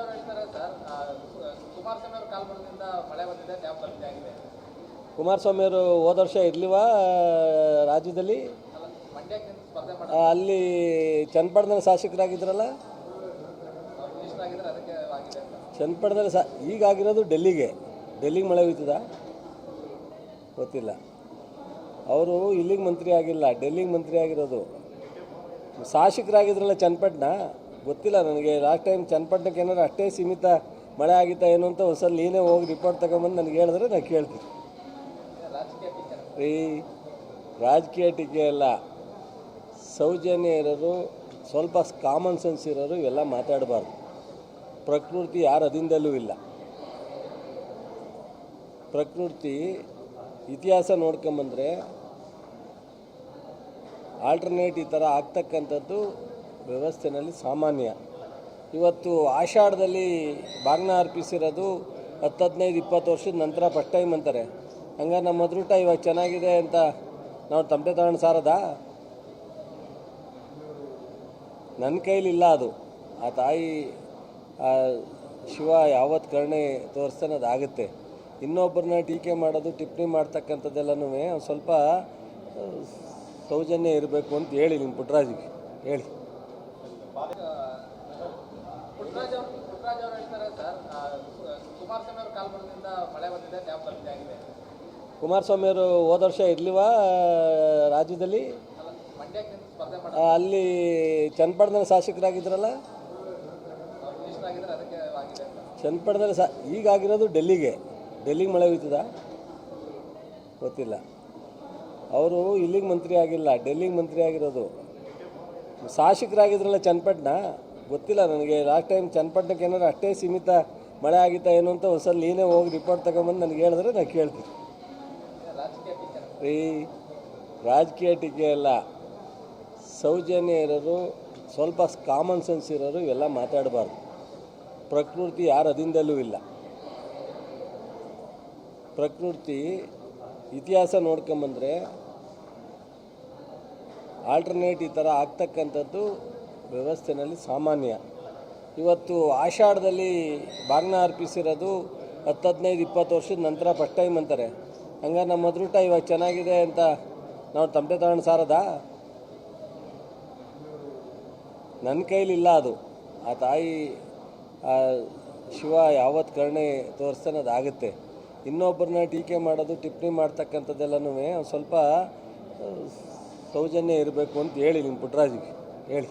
ಅವರು ಹೇಳ್ತಾರೆ ಸರ್ ಕುಮಾರಸ್ವಾಮಿ ಅವರ ಕಾಲ್ಬಲದಿಂದ ಮಳೆ ಬಂದಿದೆ ಡ್ಯಾಮ್ ಬಂದಿದೆ ಆಗಿದೆ. ಕುಮಾರಸ್ವಾಮಿ ಅವರು ಹೋದ ವರ್ಷ ಇರ್ಲಿವಾ ರಾಜ್ಯದಲ್ಲಿ? ಅಲ್ಲ ಮಂಡ್ಯಕ್ಕೆ ಸ್ಪರ್ಧೆ ಮಾಡಿ ಅಲ್ಲಿ ಚನ್ನಪಟ್ಟಣದಲ್ಲಿ ಶಾಸಕರಾಗಿದ್ರಲ್ಲ? ಮಿನಿಸ್ಟರ್ ಆಗಿದ್ರೆ ಅದಕ್ಕೆ ಆಗಿದೆ ಚನ್ನಪಟ್ಟಣದಲ್ಲಿ ಸಾ ಈಗ ಆಗಿರೋದು ಡೆಲ್ಲಿಗೆ. ಡೆಲ್ಲಿಗೆ ಮಳೆ ಹೋಯ್ತದ? ಗೊತ್ತಿಲ್ಲ. ಅವರು ಇಲ್ಲಿಗೆ ಮಂತ್ರಿ ಆಗಿಲ್ಲ ಡೆಲ್ಲಿಗೆ ಮಂತ್ರಿ ಆಗಿರೋದು. ಶಾಸಕರಾಗಿದ್ರಲ್ಲ ಚನ್ನಪಟ್ಟಣ? ಗೊತ್ತಿಲ್ಲ ನನಗೆ. ಲಾಸ್ಟ್ ಟೈಮ್ ಚನ್ನಪಟ್ಟಣಕ್ಕೆ ಏನಾದ್ರು ಅಷ್ಟೇ ಸೀಮಿತ ಮಳೆ ಆಗಿತ್ತಾ ಏನು ಅಂತ ಒಂದ್ಸಲ ನೀನೇ ಹೋಗಿ ರಿಪೋರ್ಟ್ ತಗೊಂಬಂದು ನನಗೆ ಹೇಳಿದ್ರೆ ನಾನು ಕೇಳ್ತೀನಿ. ಈ ರಾಜಕೀಯ ಟೀಕೆ ಅಲ್ಲ. ಸೌಜನ್ಯ ಇರೋರು ಸ್ವಲ್ಪ ಕಾಮನ್ ಸೆನ್ಸ್ ಇರೋರು ಇವೆಲ್ಲ ಮಾತಾಡಬಾರ್ದು. ಪ್ರಕೃತಿ ಯಾರ ಅದಿಂದಲೂ ಇಲ್ಲ. ಪ್ರಕೃತಿ ಇತಿಹಾಸ ನೋಡ್ಕೊಂಬಂದರೆ ಆಲ್ಟರ್ನೇಟ್ ಈ ಥರ ಆಗ್ತಕ್ಕಂಥದ್ದು ವ್ಯವಸ್ಥೆನಲ್ಲಿ ಸಾಮಾನ್ಯ. ಇವತ್ತು ಆಷಾಢದಲ್ಲಿ ಬಾಗ್ನ ಅರ್ಪಿಸಿರೋದು ಹತ್ತು ಹದಿನೈದು ಇಪ್ಪತ್ತು ವರ್ಷದ ನಂತರ ಫಸ್ಟ್ ಟೈಮ್ ಅಂತಾರೆ. ಹಂಗಾರೆ ನಮ್ಮ ಅದೃಟ ಇವಾಗ ಚೆನ್ನಾಗಿದೆ ಅಂತ ನಾವು ತಮಟೆ ತಗೊಂಡು ಸಾರದ? ನನ್ನ ಕೈಲಿಲ್ಲ ಅದು. ಆ ತಾಯಿ, ಆ ಶಿವ ಯಾವತ್ತು ಕರುಣೆ ತೋರಿಸ್ತಾನೆ ಅದಾಗುತ್ತೆ. ಇನ್ನೊಬ್ಬರನ್ನ ಟೀಕೆ ಮಾಡೋದು, ಟಿಪ್ಪಣಿ ಮಾಡ್ತಕ್ಕಂಥದ್ದೆಲ್ಲನೂ ಸ್ವಲ್ಪ ಸೌಜನ್ಯ ಇರಬೇಕು ಅಂತ ಹೇಳಿ ನಿಮ್ಮ ಪುಟ್ಟರಾಜಿಗೆ ಹೇಳಿ. ಪುಟ್ಟರಾಜ್ ಅವರು ಪುಟ್ಟರಾಜ್ ಅವರು ಹೇಳ್ತಾರೆ ಸರ್ ಆ, ಕುಮಾರಸ್ವಾಮಿ ಅವರ ಕಾಲ್ಬಲದಿಂದ ಮಳೆ ಬಂದಿದೆ ಡ್ಯಾಮ್ ಭರ್ತಿ ಆಗಿದೆ. ಕುಮಾರಸ್ವಾಮಿ ಅವರು ಹೋದ ವರ್ಷ ಇರ್ಲಿವ ರಾಜ್ಯದಲ್ಲಿ? ಅಲ್ಲ ಚನ್ನಪಟ್ಟಣದಲ್ಲಿ ಶಾಸಕರಾಗಿದ್ರಲ್ಲ? ಚನ್ನಪಟ್ಟಣದಲ್ಲಿ ಸಾ ಈಗ ಆಗಿರೋದು ಡೆಲ್ಲಿಗೆ. ಡೆಲ್ಲಿಗೆ ಮಳೆ ಹೋಯ್ತದ? ಗೊತ್ತಿಲ್ಲ. ಅವರು ಇಲ್ಲಿಗೆ ಮಂತ್ರಿ ಆಗಿಲ್ಲ ಡೆಲ್ಲಿಗೆ ಮಂತ್ರಿ ಆಗಿರೋದು. ಶಾಸಕರಾಗಿದ್ರಲ್ಲ ಚನ್ನಪಟ್ಟಣ? ಗೊತ್ತಿಲ್ಲ ನನಗೆ. ಲಾಸ್ಟ್ ಟೈಮ್ ಚನ್ನಪಟ್ಟಣಕ್ಕೆ ಏನಾದ್ರು ಅಷ್ಟೇ ಸೀಮಿತ ಮಳೆ ಆಗಿತ್ತಾ ಏನು ಅಂತ ಒಂದ್ಸಲ ನೀನೇ ಹೋಗಿ ರಿಪೋರ್ಟ್ ತಗೊಂಬಂದು ನನಗೆ ಹೇಳಿದ್ರೆ ನಾನು ಕೇಳ್ತೀನಿ. ರೀ, ರಾಜಕೀಯ ಟೀಕೆ ಅಲ್ಲ. ಸೌಜನ್ಯ ಇರೋರು ಸ್ವಲ್ಪ ಕಾಮನ್ ಸೆನ್ಸ್ ಇರೋರು ಇವೆಲ್ಲ ಮಾತಾಡಬಾರ್ದು. ಪ್ರಕೃತಿ ಯಾರ ಅದಿಂದಲೂ ಇಲ್ಲ. ಪ್ರಕೃತಿ ಇತಿಹಾಸ ನೋಡ್ಕೊಂಬಂದ್ರೆ ಆಲ್ಟರ್ನೇಟ್ ಈ ಥರ ಆಗ್ತಕ್ಕಂಥದ್ದು ವ್ಯವಸ್ಥೆನಲ್ಲಿ ಸಾಮಾನ್ಯ. ಇವತ್ತು ಆಷಾಢದಲ್ಲಿ ಬಾಗ್ನ ಅರ್ಪಿಸಿರೋದು ಹತ್ತು ಹದಿನೈದು ಇಪ್ಪತ್ತು ವರ್ಷದ ನಂತರ ಫಸ್ಟ್ ಟೈಮ್ ಅಂತಾರೆ. ಹಂಗಾರೆ ನಮ್ಮ ಅದೃಟ ಇವಾಗ ಚೆನ್ನಾಗಿದೆ ಅಂತ ನಾವು ತಮಟೆ ತಗೊಂಡು ಸಾರದಾ? ನನ್ನ ಕೈಲಿಲ್ಲ ಅದು. ಆ ತಾಯಿ ಶಿವ ಯಾವತ್ತು ಕರುಣೆ ತೋರಿಸ್ತಾನೆ ಅದಾಗುತ್ತೆ. ಇನ್ನೊಬ್ಬರನ್ನ ಟೀಕೆ ಮಾಡೋದು, ಟಿಪ್ಪಣಿ ಮಾಡ್ತಕ್ಕಂಥದ್ದೆಲ್ಲನೂ ಸ್ವಲ್ಪ ಸೌಜನ್ಯ ಇರಬೇಕು ಅಂತ ಹೇಳಿ ನಿಮ್ಮ ಪುಟ್ಟರಾಜಿಗೆ ಹೇಳಿ.